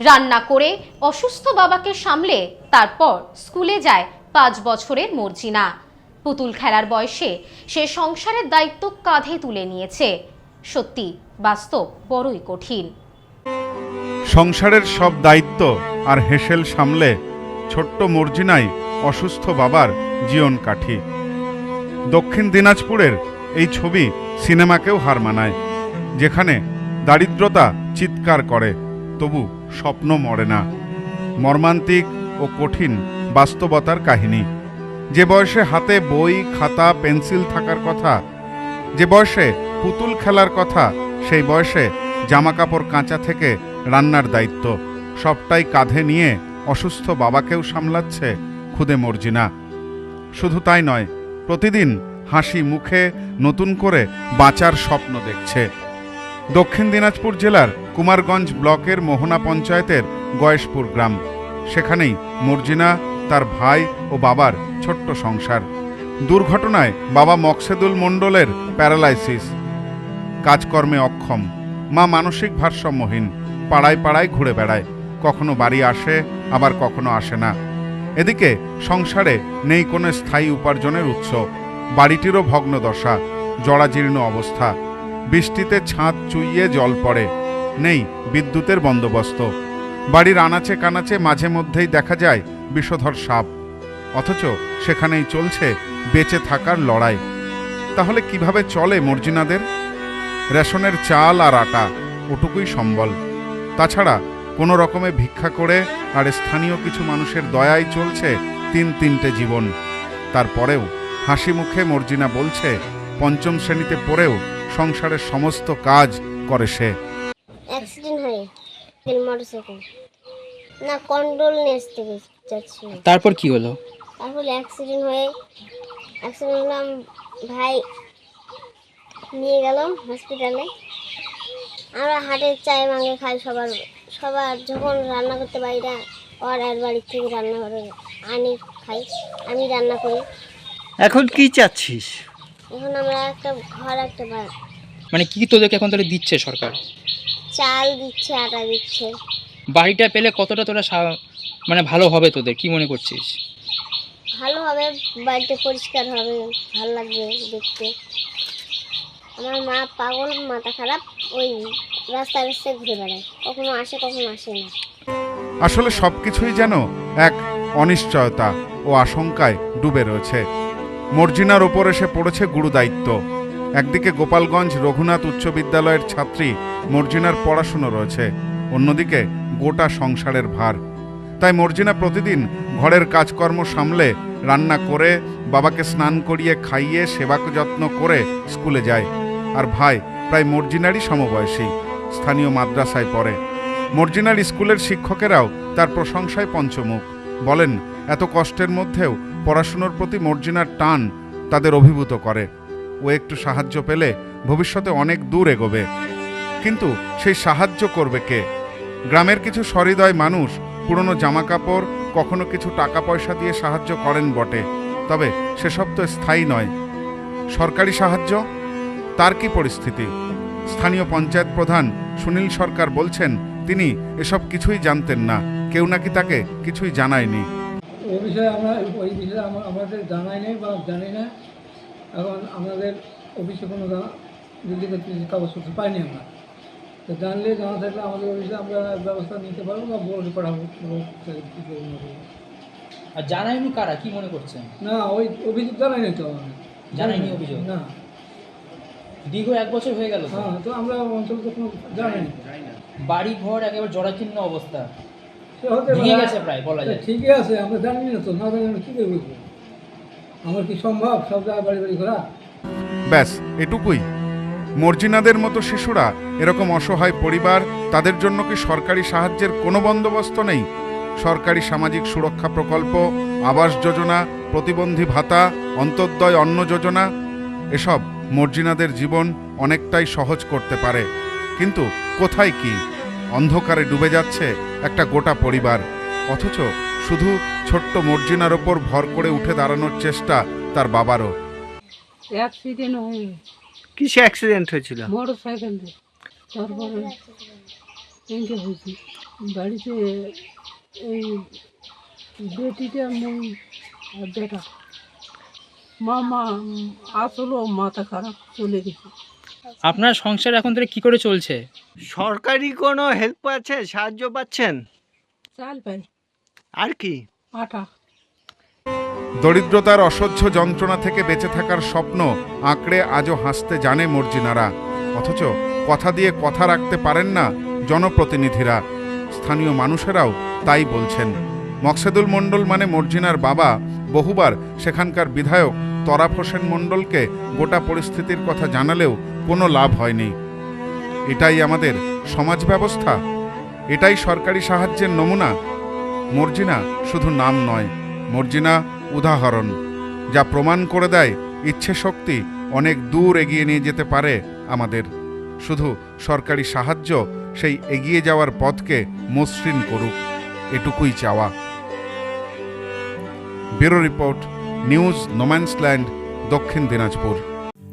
রান্না করে অসুস্থ বাবাকে সামলে তারপর স্কুলে যায় পাঁচ বছরের মর্জিনা। পুতুল খেলার বয়সে সে সংসারের দায়িত্ব কাঁধে তুলে নিয়েছে। সত্যি, বাস্তব বড়ই কঠিন। সংসারের সব দায়িত্ব আর হেসেল সামলে ছোট্ট মর্জিনাই অসুস্থ বাবার জীবন কাঠি দক্ষিণ দিনাজপুরের এই ছবি সিনেমাকেও হার মানায়, যেখানে দারিদ্রতা চিৎকার করে, তবু স্বপ্ন মরে না। মর্মান্তিক ও কঠিন বাস্তবতার কাহিনী। যে বয়সে হাতে বই, খাতা, পেন্সিল থাকার কথা, যে বয়সে পুতুল খেলার কথা, সেই বয়সে জামাকাপড় কাঁচা থেকে রান্নার দায়িত্ব। সবটাই কাঁধে নিয়ে অসুস্থ বাবাকেও সামলাচ্ছে খুদে মর্জিনা। শুধু তাই নয়, প্রতিদিন হাসি মুখে নতুন করে বাঁচার স্বপ্ন দেখছে। দক্ষিণ দিনাজপুর জেলার কুমারগঞ্জ ব্লকের মোহনা পঞ্চায়েতের গয়েশপুর গ্রাম। সেখানেই মর্জিনা, তার ভাই ও বাবার ছোট্ট সংসার। দুর্ঘটনায় বাবা মকসেদুল মণ্ডলের প্যারালাইসিস। কাজকর্মে অক্ষম। মা মানসিক ভারসাম্যহীন। পাড়ায় পাড়ায় ঘুরে বেড়ায়। কখনো বাড়ি আসে, আবার কখনো আসে না। এদিকে সংসারে নেই কোনো স্থায়ী উপার্জনের উৎস। বাড়িটিরও ভগ্নদশা, জরাজীর্ণ অবস্থা। বৃষ্টিতে ছাদ চুইয়ে জল পড়ে। নেই, বিদ্যুতের বন্দোবস্ত। বাড়ির আনাচে কানাচে মাঝে মধ্যেই দেখা যায় বিষধর সাপ। অথচ সেখানেই চলছে বেঁচে থাকার লড়াই। তাহলে কীভাবে চলে মর্জিনাদের? রেশনের চাল আর আটা, ওটুকুই সম্বল। তাছাড়া কোনো রকমে ভিক্ষা করে আর স্থানীয় কিছু মানুষের দয়ায় চলছে তিন তিনটে জীবন। তারপরেও হাসি মুখে মর্জিনা বলছে, পঞ্চম শ্রেণীতে পড়েও সংসারের সমস্ত কাজ করে সে। মোটরসাইকেল না কন্ট্রোল নেস থেকে যাচ্ছিল তারপর কি হলো? তারপর অ্যাক্সিডেন্ট হয়ে অ্যাক্সিডেন্ট হলাম ভাই নিয়ে গেলাম হসপিটালে আমরা হাটের চায় মাঙ্গে খাই সবার সবার যখন রান্না করতে পারি না ওর আর বাড়ির থেকে রান্না করে আনি খাই। আমি রান্না করি। এখন কি চাচ্ছিস? এখন আমরা একটা ঘর একটা মানে কি তোদেরকে এখন তাহলে দিচ্ছে সরকার? চাল দিচ্ছে আটা দিচ্ছে। বাড়িটা পেলে কতটা তোরা সা- মানে ভালো হবে তোদের? কি মনে করছিস? ভালো হবে বাড়িটা পরিষ্কার হবে ভালো লাগবে দেখতে। আমার মা পাগল মাথা খারাপ ওই রাস্তায় রাস্তায় ঘুরে বেড়ায়। কখনো আসে কখনো আসে না। আসলে সবকিছুই যেন এক অনিশ্চয়তা ও আশঙ্কায় ডুবে রয়েছে। মর্জিনার ওপর এসে পড়েছে গুরু দায়িত্ব একদিকে গোপালগঞ্জ রঘুনাথ উচ্চ বিদ্যালয়ের ছাত্রী মর্জিনার পড়াশুনো রয়েছে। অন্যদিকে গোটা সংসারের ভার। তাই মর্জিনা প্রতিদিন ঘরের কাজকর্ম সামলে, রান্না করে, বাবাকে স্নান করিয়ে, খাইয়ে সেবা যত্ন করে স্কুলে যায়। আর ভাই প্রায় মর্জিনারই সমবয়সী, স্থানীয় মাদ্রাসায় পড়ে। মর্জিনার স্কুলের শিক্ষকেরাও তার প্রশংসায় পঞ্চমুখ। বলেন, এত কষ্টের মধ্যেও পড়াশুনোর প্রতি মর্জিনার টান তাদের অভিভূত করে। ও একটু সাহায্য পেলে ভবিষ্যতে অনেক দূর এগোবে। কিন্তু সেই সাহায্য করবে কে? গ্রামের কিছু সহৃদয় মানুষ পুরনো জামাকাপড়, কখনো কিছু টাকা পয়সা দিয়ে সাহায্য করেন বটে, তবে সেসব তো স্থায়ী নয়। সরকারি সাহায্য? তার কি পরিস্থিতি? স্থানীয় পঞ্চায়েত প্রধান সুনীল সরকার বলছেন, তিনি এসব কিছুই জানতেন না, কেউ নাকি তাকে কিছুই জানায়নি। ওই বিষয়ে আমরা, ওই বিষয়ে আমাদের জানাই নেই বা জানি না। এখন আমাদের অফিসে কোনো কিছু কাগজপত্র পাইনি আমরা। তো জানলে জানা থাকলে আমাদের অফিসে আমরা ব্যবস্থা নিতে পারব বা বোর্ড পাঠাবো আর জানায়নি কারা? কি মনে করছেন? না ওই অভিযোগ জানাই নাই তো জানায়নি অভিযোগ? না। দীর্ঘ এক বছর হয়ে গেল হ্যাঁ তো আমরা অঞ্চল তো কোনো জানাই না বাড়ি ঘর একেবারে জরাচীর্ণ অবস্থা ভেঙে। গেছে প্রায় বলা যায়। ঠিকই আছে আমরা জানি না তো না জানি কী করে বুঝব? আমার কি সম্ভব সব জায়গায় বাড়ি বাড়ি ঘোরা? ব্যাস এটুকুই। মর্জিনাদের মতো শিশুরা এরকম অসহায় পরিবার, তাদের জন্য কি সরকারি সাহায্যের কোনো বন্দোবস্ত নেই? সরকারি সামাজিক সুরক্ষা প্রকল্প, আবাস যোজনা, প্রতিবন্ধী ভাতা, অন্তর্দয় অন্ন যোজনা, এসব মর্জিনাদের জীবন অনেকটাই সহজ করতে পারে। কিন্তু কোথায় কি? অন্ধকারে ডুবে যাচ্ছে একটা গোটা পরিবার। অথচ শুধু ছোট্ট মর্জিনার ওপর ভর করে উঠে দাঁড়ানোর চেষ্টা তার বাবারও। কিসে অ্যাক্সিডেন্ট হয়েছিল? মোটর সাইকেল তারপরে এনকে বুঝি বাড়িতে এই বেটিটা মুই আর বেটা। মামা উম, আসলো মাথা খারাপ চলে গেছে। আপনার সংসার এখন থেকে কি করে চলছে? সরকারি কোনো হেল্প আছে সাহায্য পাচ্ছেন? চাল পাই। আর কি? আটা। দরিদ্রতার অসহ্য যন্ত্রণা থেকে বেঁচে থাকার স্বপ্ন আঁকড়ে আজও হাসতে জানে মর্জিনারা। অথচ কথা দিয়ে কথা রাখতে পারেন না জনপ্রতিনিধিরা। স্থানীয় মানুষেরাও তাই বলছেন। মকসেদুল মণ্ডল মানে মর্জিনার বাবা। বহুবার সেখানকার বিধায়ক তরাফ হোসেন মণ্ডলকে গোটা পরিস্থিতির কথা জানালেও কোনো লাভ হয়নি। এটাই আমাদের সমাজ ব্যবস্থা? এটাই সরকারি সাহায্যের নমুনা? মর্জিনা শুধু নাম নয়। মর্জিনা উদাহরণ, যা প্রমাণ করে দেয় ইচ্ছে শক্তি অনেক দূর এগিয়ে নিয়ে যেতে পারে আমাদের। শুধু সরকারি সাহায্য সেই এগিয়ে যাওয়ার পথকে মসৃণ করুক, এটুকুই চাওয়া। ব্যুরো রিপোর্ট, নিউজ, নোম্যান্সল্যান্ড, দক্ষিণ দিনাজপুর।